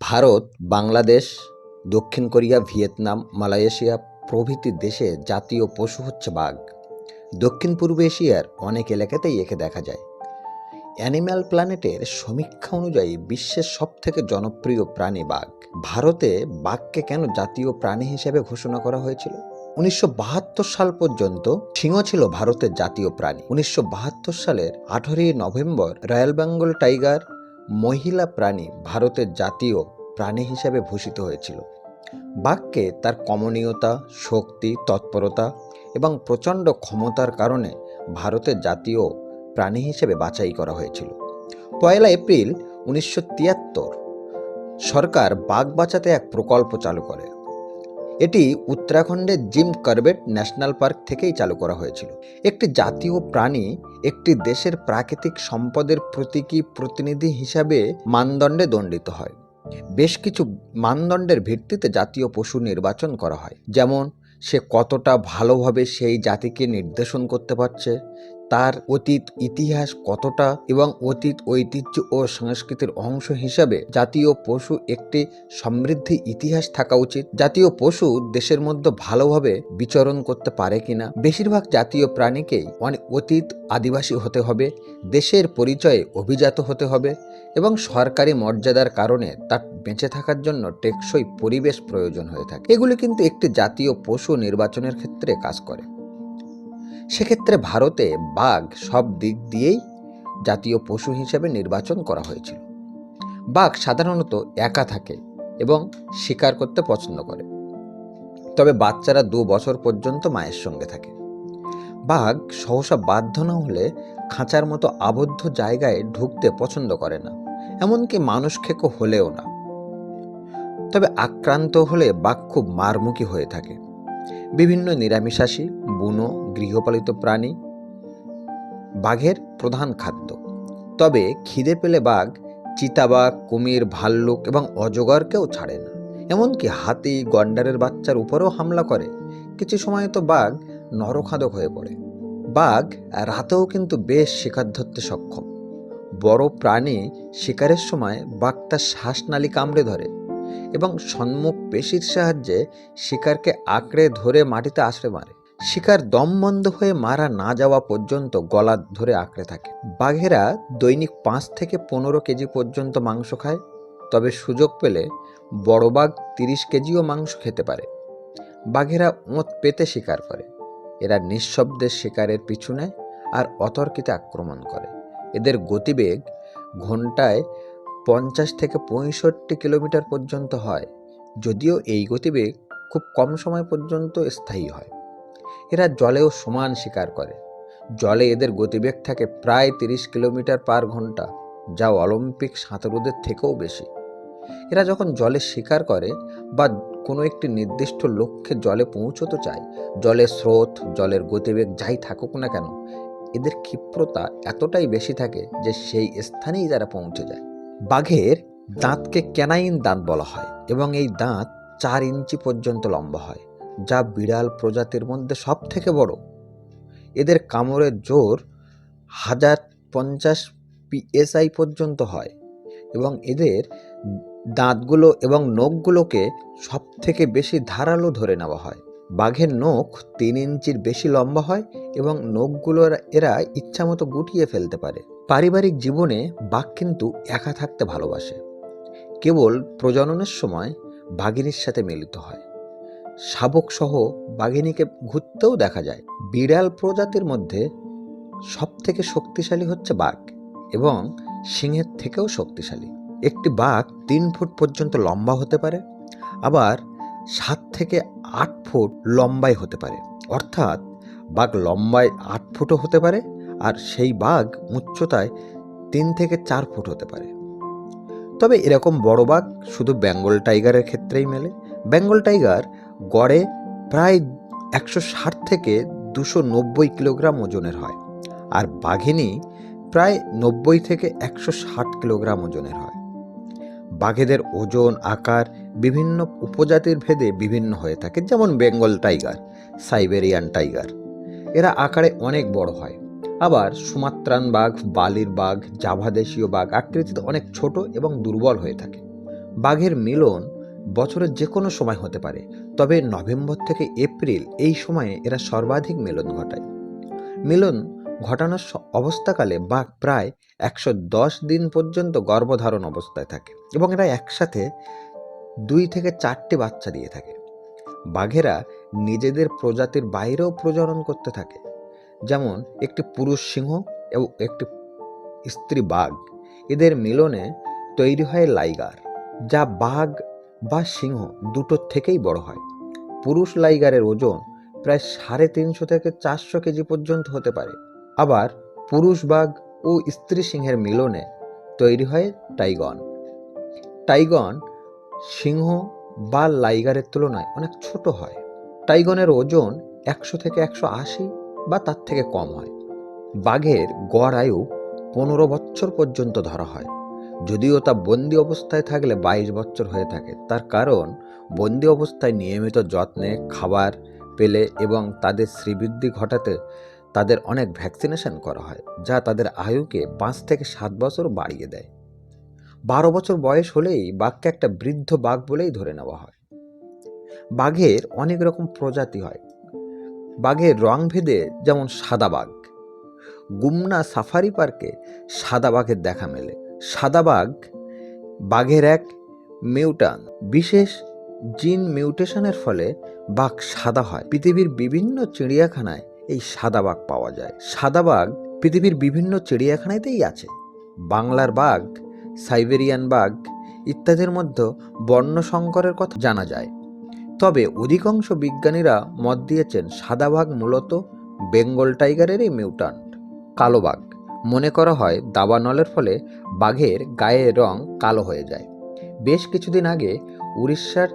ভারত, বাংলাদেশ, দক্ষিণ Korea, Vietnam, Malaysia প্রভৃতি দেশে জাতীয় পশু হচ্ছে বাঘ। দক্ষিণ পূর্ব এশিয়ার অনেক এলাকাতেই একে দেখা যায়। অ্যানিম্যাল প্ল্যানেটের সমীক্ষা অনুযায়ী বিশ্বের সবথেকে জনপ্রিয় প্রাণী বাঘ। ভারতে বাঘকে কেন জাতীয় প্রাণী হিসেবে ঘোষণা করা হয়েছিল? উনিশশো বাহাত্তর সাল পর্যন্ত সিংহ ছিল ভারতের জাতীয় প্রাণী। উনিশশো বাহাত্তর সালের আঠারোই নভেম্বর রয়্যাল বেঙ্গল টাইগার মহিলা প্রাণী ভারতের জাতীয় প্রাণী হিসেবে ভূষিত হয়েছিল। বাঘকে তার কমনীয়তা, শক্তি, তৎপরতা এবং প্রচণ্ড ক্ষমতার কারণে ভারতের জাতীয় প্রাণী হিসেবে বাছাই করা হয়েছিল। পয়লা এপ্রিল উনিশশো তিয়াত্তর, সরকার বাঘ বাঁচাতে এক প্রকল্প চালু করে। এটি উত্তরাখণ্ডের জিম কার্বেট ন্যাশনাল পার্ক থেকেই চালু করা হয়েছিল। একটি জাতীয় প্রাণী একটি দেশের প্রাকৃতিক সম্পদের প্রতীকী প্রতিনিধি হিসাবে মানদণ্ডে দণ্ডিত হয়। বেশ কিছু মানদণ্ডের ভিত্তিতে জাতীয় পশু নির্বাচন করা হয়। যেমন, সে কতটা ভালোভাবে সেই জাতিকে নির্দেশন করতে পারছে তার অতীত ইতিহাস কতটা এবং অতীত ঐতিহ্য ও সংস্কৃতির অংশ হিসাবে জাতীয় পশু একটি সমৃদ্ধি ইতিহাস থাকা উচিত। জাতীয় পশু দেশের মধ্যে ভালোভাবে বিচরণ করতে পারে কিনা? বেশিরভাগ জাতীয় প্রাণীকেই অনেক অতীত আদিবাসী হতে হবে, দেশের পরিচয়ে অভিজাত হতে হবে এবং সরকারি মর্যাদার কারণে তার বেঁচে থাকার জন্য টেকসই পরিবেশ প্রয়োজন হয়ে থাকে। এগুলি কিন্তু একটি জাতীয় পশু নির্বাচনের ক্ষেত্রে কাজ করে। সেক্ষেত্রে ভারতে বাঘ সব দিক দিয়েই জাতীয় পশু হিসেবে নির্বাচন করা হয়েছিল। বাঘ সাধারণত একা থাকে এবং শিকার করতে পছন্দ করে। তবে বাচ্চারা দু বছর পর্যন্ত মায়ের সঙ্গে থাকে। বাঘ সহসা বাধ্য না হলে খাঁচার মতো আবদ্ধ জায়গায় ঢুকতে পছন্দ করে না, এমনকি মানুষ খেকো হলেও না। তবে আক্রান্ত হলে বাঘ খুব মারমুখী হয়ে থাকে। বিভিন্ন নিরামিষাশী, বুনো, গৃহপালিত প্রাণী, বাঘের প্রধান খাদ্য। তবে খিদে পেলে বাঘ চিতাবাঘ, কুমির, ভাল্লুক এবং অজগরকেও ছাড়ে না। এমনকি হাতি, গন্ডারের বাচ্চার উপরেও হামলা করে। কিছু সময় তো বাঘ নরখাদক হয়ে পড়ে। বাঘ রাতেও কিন্তু বেশ শিকার ধরতে সক্ষম। বড় প্রাণী শিকারের সময় বাঘ তার শ্বাসনালী কামড়ে ধরে। এবং সম্মুখ পেশির সাহায্যে শিকারকে আঁকড়ে ধরে মাটিতে আছড়ে মারে। শিকার দম বন্ধ হয়ে মারা না যাওয়া পর্যন্ত গলা ধরে আঁকড়ে থাকে। বাঘেরা দৈনিক পাঁচ থেকে পনেরো কেজি পর্যন্ত মাংস খায়, তবে সুযোগ পেলে বড় বাঘ তিরিশ কেজিও মাংস খেতে পারে। বাঘেরা ওঁত পেতে শিকার করে। এরা নিঃশব্দে শিকারের পিছু নেয় আর অতর্কিতে আক্রমণ করে। এদের গতিবেগ ঘন্টায় পঞ্চাশ থেকে পঁয়ষট্টি কিলোমিটার পর্যন্ত হয়, যদিও এই গতিবেগ খুব কম সময় পর্যন্ত স্থায়ী হয়। এরা জলেও সমান শিকার করে। জলে এদের গতিবেগ থাকে প্রায় তিরিশ কিলোমিটার পার ঘণ্টা, যা অলিম্পিক সাঁতারুদের থেকেও বেশি। এরা যখন জলে শিকার করে বা কোনো একটি নির্দিষ্ট লক্ষ্যে জলে পৌঁছতে চায়, জলের স্রোত, জলের গতিবেগ যাই থাকুক না কেন, এদের ক্ষিপ্রতা এতটাই বেশি থাকে যে সেই স্থানেই তারা পৌঁছে যায়। বাঘের দাঁতকে ক্যানাইন দাঁত বলা হয় এবং এই দাঁত চার ইঞ্চি পর্যন্ত লম্বা হয়, যা বিড়াল প্রজাতির মধ্যে সব থেকে বড়। এদের কামড়ের জোর হাজার পঞ্চাশ পিএসআই পর্যন্ত হয় এবং এদের দাঁতগুলো এবং নখগুলোকে সব থেকে বেশি ধারালো ধরে নেওয়া হয়। বাঘের নখ তিন ইঞ্চির বেশি লম্বা হয় এবং নখগুলো এরা ইচ্ছামতো গুটিয়ে ফেলতে পারে। পারিবারিক জীবনে বাঘ কিন্তু একা থাকতে ভালোবাসে। কেবল প্রজননের সময় বাঘিনীর সাথে মিলিত হয়। শাবক সহ বাঘিনীকে ঘুরতেও দেখা যায়। বিড়াল প্রজাতির মধ্যে সব থেকে শক্তিশালী হচ্ছে বাঘ এবং সিংহের থেকেও শক্তিশালী। একটি বাঘ তিন ফুট পর্যন্ত লম্বা হতে পারে, আবার সাত থেকে আট ফুট লম্বাই হতে পারে। অর্থাৎ বাঘ লম্বায় আট ফুটও হতে পারে আর সেই বাঘ উচ্চতায় তিন থেকে চার ফুট হতে পারে। তবে এরকম বড় বাঘ শুধু বেঙ্গল টাইগারের ক্ষেত্রেই মেলে। বেঙ্গল টাইগার গড়ে প্রায় একশো ষাট থেকে দুশো নব্বই কিলোগ্রাম ওজনের হয় আর বাঘিনী প্রায় নব্বই থেকে একশো ষাট কিলোগ্রাম ওজনের হয়। বাঘেদের ওজন, আকার বিভিন্ন উপজাতির ভেদে বিভিন্ন হয়ে থাকে, যেমন বেঙ্গল টাইগার, সাইবেরিয়ান টাইগার। এরা আকারে অনেক বড় হয়। আবার সুমাত্রান বাঘ, বালির বাঘ জাভাদেশীয় বাঘ আকৃতিতে অনেক ছোট এবং দুর্বল হয়ে থাকে। বাঘের মিলন বছরের যে কোনো সময় হতে পারে, তবে নভেম্বর থেকে এপ্রিল এই সময়ে এরা সর্বাধিক মিলন ঘটায়। মিলন ঘটানোর অবস্থাকালে বাঘ প্রায় একশো দশ দিন পর্যন্ত গর্ভধারণ অবস্থায় থাকে এবং এরা একসাথে দুই থেকে চারটি বাচ্চা দিয়ে থাকে। বাঘেরা নিজেদের প্রজাতির বাইরেও প্রজনন করতে থাকে। যেমন, একটি পুরুষ সিংহ এবং একটি স্ত্রী বাঘ। এদের মিলনে তৈরি হয় লাইগার, যা বাঘ বা সিংহ দুটোর থেকেই বড় হয়। পুরুষ লাইগারের ওজন প্রায় সাড়ে তিনশো থেকে চারশো কেজি পর্যন্ত হতে পারে। আবার পুরুষ বাঘ ও স্ত্রী সিংহের মিলনে তৈরি হয় টাইগন। টাইগন সিংহ বা লাইগারের তুলনায় অনেক ছোট হয়। টাইগনের ওজন একশো থেকে একশো আশি বা তার থেকে কম হয়। বাঘের গড় আয়ু পনেরো বছর পর্যন্ত ধরা হয়। যদিও তা বন্দি অবস্থায় থাকলে বাইশ বছর হয়ে থাকে। তার কারণ, বন্দি অবস্থায় নিয়মিত যত্নে, খাবার, পেলে এবং তাদের শ্রীবৃদ্ধি ঘটাতে তাদের অনেক ভ্যাকসিনেশন করা হয়, যা তাদের আয়ুকে পাঁচ থেকে সাত বছর বাড়িয়ে দেয়। বারো বছর বয়স হলেই বাঘকে একটা বৃদ্ধ বাঘ বলেই ধরে নেওয়া হয়। বাঘের অনেক রকম প্রজাতি হয়। বাঘের রং ভেদে যেমন সাদা বাঘ, গুমনা সাফারি পার্কে সাদা বাঘের দেখা মেলে। সাদা বাঘ বাঘের এক মিউটান বিশেষ জিন মিউটেশনের ফলে বাঘ সাদা হয়। পৃথিবীর বিভিন্ন চিড়িয়াখানায় এই সাদা বাঘ পাওয়া যায়। সাদা বাঘ পৃথিবীর বিভিন্ন চিড়িয়াখানাতেই আছে। বাংলার বাঘ সাইবেরিয়ান বাঘ ইত্যাদির মধ্যে বর্ণ সংকরের কথা জানা যায়। তবে অধিকাংশ বিজ্ঞানীরা মত দিয়েছেন সাদা বাঘ মূলত বেঙ্গল টাইগারেরই মিউটান্ট কালো বাঘ। মনে করা হয় দাবানলের ফলে বাঘের গায়ের রং কালো হয়ে যায়। বেশ কিছুদিন আগে উড়িষ্যার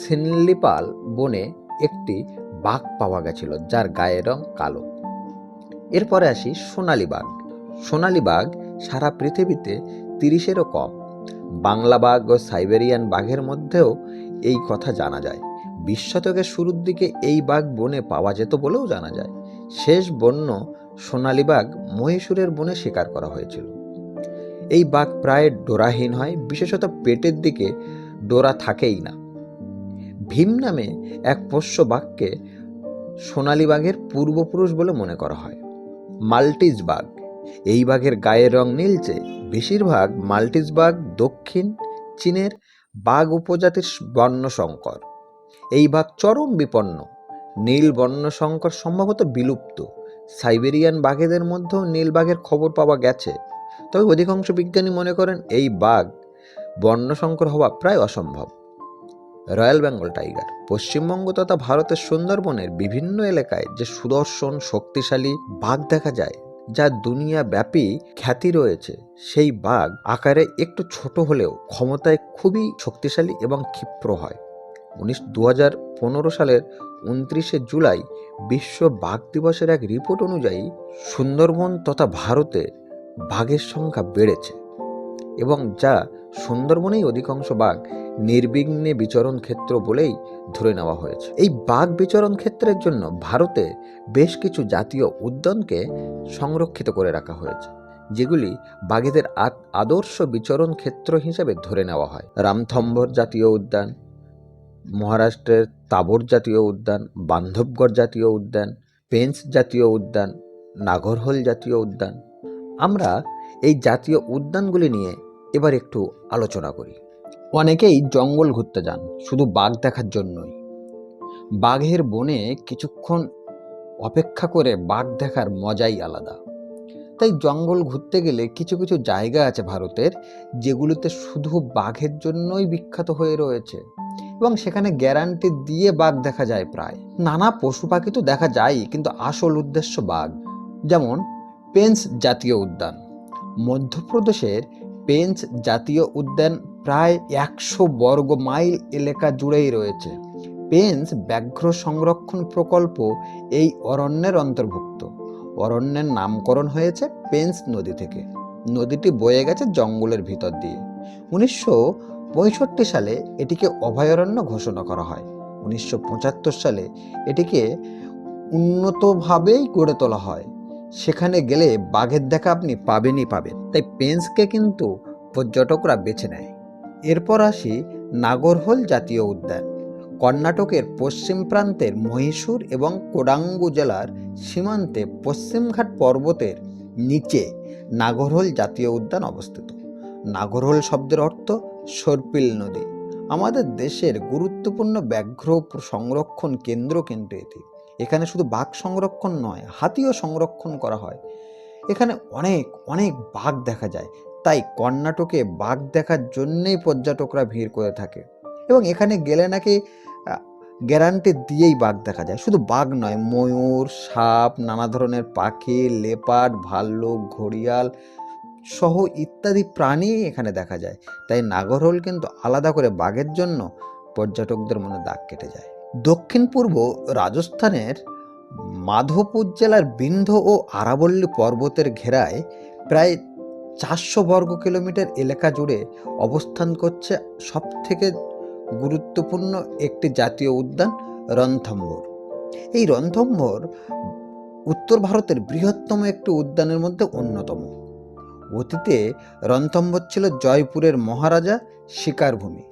সিনলিপাল বনে একটি বাঘ পাওয়া গেছিল, যার গায়ের রং কালো। এরপরে আসি সোনালী বাঘ। সোনালী বাঘ সারা পৃথিবীতে তিরিশেরও কম। বাংলা বাঘ ও সাইবেরিয়ান বাঘের মধ্যেও এই কথা জানা যায়। বিশ শতকের শুরুর দিকে এই বাঘ বনে পাওয়া যেত বলেও জানা যায়। শেষ বন্য সোনালী বাঘ মহীশূরের বনে শিকার করা হয়েছিল। এই বাঘ প্রায় ডোরাহীন হয়, বিশেষত পেটের দিকে ডোরা থাকেই না। ভীম নামে এক পোষ্য বাঘকে সোনালী বাঘের পূর্বপুরুষ বলে মনে করা হয়। মাল্টিজ বাঘ। এই বাঘের গায়ের রং নীলচে বেশিরভাগ মাল্টিজ বাঘ দক্ষিণ চীনের বাঘ উপজাতির বর্ণশঙ্কর এই বাঘ চরম বিপন্ন। নীল বর্ণশঙ্কর সম্ভবত বিলুপ্ত। সাইবেরিয়ান বাঘেদের মধ্যেও নীল বাঘের খবর পাওয়া গেছে। তবে অধিকাংশ বিজ্ঞানী মনে করেন এই বাঘ বর্ণশঙ্কর হওয়া প্রায় অসম্ভব। রয়্যাল বেঙ্গল টাইগার, পশ্চিমবঙ্গ তথা ভারতের সুন্দরবনের বিভিন্ন এলাকায় যে সুদর্শন, শক্তিশালী বাঘ দেখা যায় যা দুনিয়া ব্যাপী খ্যাতি রয়েছে, সেই বাঘ আকারে একটু ছোট হলেও ক্ষমতায় খুবই শক্তিশালী এবং ক্ষিপ্র হয়। উনিশ দু পনেরো সালের উনত্রিশে জুলাই বিশ্ব বাঘ দিবসের এক রিপোর্ট অনুযায়ী সুন্দরবন তথা ভারতে বাঘের সংখ্যা বেড়েছে এবং যা সুন্দরবনেই অধিকাংশ বাঘ নির্বিঘ্নে বিচরণ ক্ষেত্র বলেই ধরে নেওয়া হয়েছে। এই বাঘ বিচরণ ক্ষেত্রের জন্য ভারতে বেশ কিছু জাতীয় উদ্যানকে সংরক্ষিত করে রাখা হয়েছে, যেগুলি বাঘেদের আদ- আদর্শ বিচরণ ক্ষেত্র হিসেবে ধরে নেওয়া হয়। রামথম্বর জাতীয় উদ্যান, মহারাষ্ট্রের তাবর জাতীয় উদ্যান, বান্ধবগড় জাতীয় উদ্যান পেঞ্চ জাতীয় উদ্যান, নাগরহোল জাতীয় উদ্যান। আমরা এই জাতীয় উদ্যানগুলি নিয়ে এবার একটু আলোচনা করি। অনেকেই জঙ্গল ঘুরতে যান, শুধু বাঘ দেখার জন্যই। বাঘের বনে কিছুক্ষণ অপেক্ষা করে বাঘ দেখার মজাই আলাদা। তাই জঙ্গল ঘুরতে গেলে কিছু কিছু জায়গা আছে ভারতের, যেগুলোতে শুধু বাঘের জন্যই বিখ্যাত হয়ে রয়েছে। এবং সেখানে গ্যারান্টি দিয়ে বাঘ দেখা যায় প্রায়। নানা পশু পাখি তো দেখা যায়ই কিন্তু আসল উদ্দেশ্য বাঘ। যেমন, পেন্স জাতীয় উদ্যান। মধ্যপ্রদেশের পেঞ্চ জাতীয় উদ্যান প্রায় একশো বর্গ মাইল এলাকা জুড়েই রয়েছে। পেঞ্চ ব্যাঘ্র সংরক্ষণ প্রকল্প এই অরণ্যের অন্তর্ভুক্ত। অরণ্যের নামকরণ হয়েছে পেঞ্চ নদী থেকে। নদীটি বয়ে গেছে জঙ্গলের ভিতর দিয়ে। উনিশশো পঁয়ষট্টি সালে এটিকে অভয়ারণ্য ঘোষণা করা হয়। উনিশশো পঁচাত্তর সালে এটিকে উন্নতভাবেই গড়ে তোলা হয়। সেখানে গেলে বাঘের দেখা আপনি পাবেনই পাবেন। তাই পেন্সকে কিন্তু পর্যটকরা বেছে নেয়। এরপর আসি নাগরহোল জাতীয় উদ্যান। কর্ণাটকের পশ্চিম প্রান্তের মহীশূর এবং কোডাঙ্গু জেলার সীমান্তে পশ্চিমঘাট পর্বতের নিচে নাগরহোল জাতীয় উদ্যান অবস্থিত। নাগরহোল শব্দের অর্থ সর্পিল নদী। আমাদের দেশের গুরুত্বপূর্ণ ব্যাঘ্র সংরক্ষণ কেন্দ্র কিন্তু এটি। এখানে শুধু বাঘ সংরক্ষণ নয়, হাতিও সংরক্ষণ করা হয়। এখানে অনেক অনেক বাঘ দেখা যায়। তাই কর্ণাটকে বাঘ দেখার জন্যেই পর্যটকরা ভিড় করে থাকে। এবং এখানে গেলে নাকি গ্যারান্টি দিয়েই বাঘ দেখা যায়। শুধু বাঘ নয়, ময়ূর, সাপ, নানা ধরনের পাখি, লেপার্ড, ভাল্লুক, ঘড়িয়াল সহ ইত্যাদি প্রাণী এখানে দেখা যায়। তাই নাগরহোল কিন্তু আলাদা করে বাঘের জন্য পর্যটকদের মনে দাগ কেটে যায়। দক্ষিণ পূর্ব রাজস্থানের মাধবপুর জেলার বিন্ধ ও আরাবল্লী পর্বতের ঘেরায় প্রায় চারশো বর্গ কিলোমিটার এলাকা জুড়ে অবস্থান করছে সবথেকে গুরুত্বপূর্ণ একটি জাতীয় উদ্যান রণথম্বর এই রণথম্বর উত্তর ভারতের বৃহত্তম একটি উদ্যানের মধ্যে অন্যতম। অতীতে রণথম্বর ছিল জয়পুরের মহারাজা শিকারভূমি।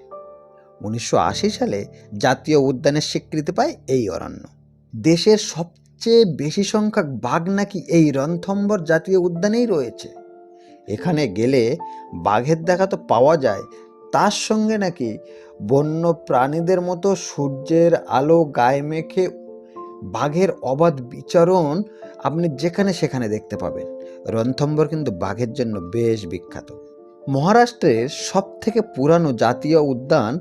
উনিশশো আশি সালে জাতীয় উদ্যানের স্বীকৃতি পায় এই অরণ্য। দেশের সবচেয়ে বেশি সংখ্যক বাঘ নাকি এই রণথম্বর জাতীয় উদ্যানেই রয়েছে। এখানে গেলে বাঘের দেখা তো পাওয়া যায়, তার সঙ্গে নাকি বন্য প্রাণীদের মতো সূর্যের আলো গায়ে মেখে বাঘের অবাধ বিচরণ আপনি যেখানে সেখানে দেখতে পাবেন। রণথম্বর কিন্তু বাঘের জন্য বেশ বিখ্যাত। মহারাষ্ট্রের সব থেকে পুরানো জাতীয় উদ্যান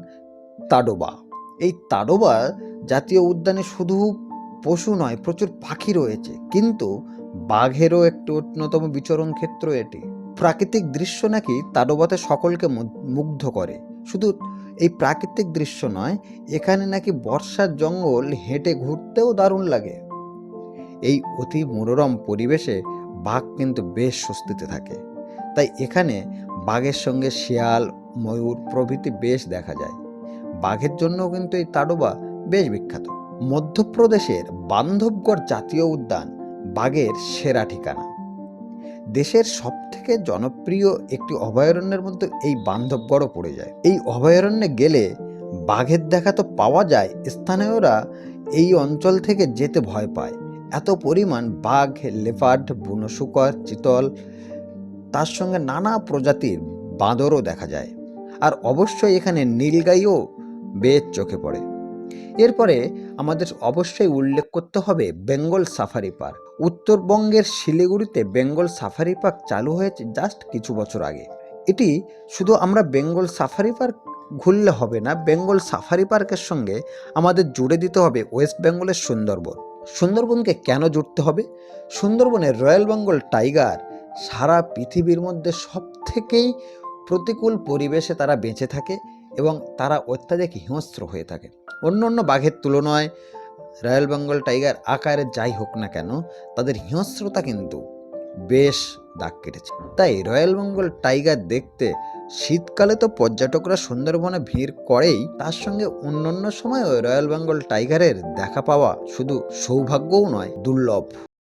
তাডোবা। এই তাডোবা জাতীয় উদ্যানে শুধু পশু নয়, প্রচুর পাখি রয়েছে। কিন্তু বাঘেরও একটি অন্যতম বিচরণ ক্ষেত্র এটি। প্রাকৃতিক দৃশ্য নাকি তাডোবাতে সকলকে মুগ্ধ করে। শুধু এই প্রাকৃতিক দৃশ্য নয়, এখানে নাকি বর্ষার জঙ্গল হেঁটে ঘুরতেও দারুণ লাগে। এই অতি মনোরম পরিবেশে বাঘ কিন্তু বেশ স্বস্তিতে থাকে। তাই এখানে বাঘের সঙ্গে শিয়াল, ময়ূর প্রভৃতি বেশ দেখা যায়। বাঘের জন্য কিন্তু এই তাডোবা বেশ বিখ্যাত। মধ্যপ্রদেশের বান্ধবগড় জাতীয় উদ্যান বাঘের সেরা ঠিকানা। দেশের সবথেকে জনপ্রিয় একটি অভয়ারণ্যের মধ্যে এই বান্ধবগড়ও পড়ে যায়। এই অভয়ারণ্যে গেলে বাঘের দেখা তো পাওয়া যায়, স্থানীয়রা এই অঞ্চল থেকে যেতে ভয় পায়। এত পরিমাণ বাঘ, লেপার্ড বুনো শুকর চিতল, তার সঙ্গে নানা প্রজাতির বাঁদরও দেখা যায়। আর অবশ্যই এখানে নীলগাইও বেশ চোখে পড়ে। এরপরে আমাদের অবশ্যই উল্লেখ করতে হবে বেঙ্গল সাফারি পার্ক। উত্তরবঙ্গের শিলিগুড়িতে বেঙ্গল সাফারি পার্ক চালু হয়েছে জাস্ট কিছু বছর আগে। এটি শুধু আমরা বেঙ্গল সাফারি পার্ক ঘুরলে হবে না, বেঙ্গল সাফারি পার্কের সঙ্গে আমাদের জুড়ে দিতে হবে ওয়েস্ট বেঙ্গলের সুন্দরবন। সুন্দরবনকে কেন জুড়তে হবে? সুন্দরবনের রয়্যাল বেঙ্গল টাইগার সারা পৃথিবীর মধ্যে সব থেকেই প্রতিকূল পরিবেশে তারা বেঁচে থাকে। এবং তারা অত্যাধিক হিংস্র হয়ে থাকে। অন্য অন্য বাঘের তুলনায় রয়্যাল বেঙ্গল টাইগার আকারে যাই হোক না কেন, তাদের হিংস্রতা কিন্তু বেশ দাগ কেটেছে। তাই রয়্যাল বেঙ্গল টাইগার দেখতে শীতকালে তো পর্যটকরা সুন্দরবনে ভিড় করেই, তার সঙ্গে অন্যান্য সময়ও রয়্যাল বেঙ্গল টাইগারের দেখা পাওয়া শুধু সৌভাগ্যও নয়, দুর্লভ।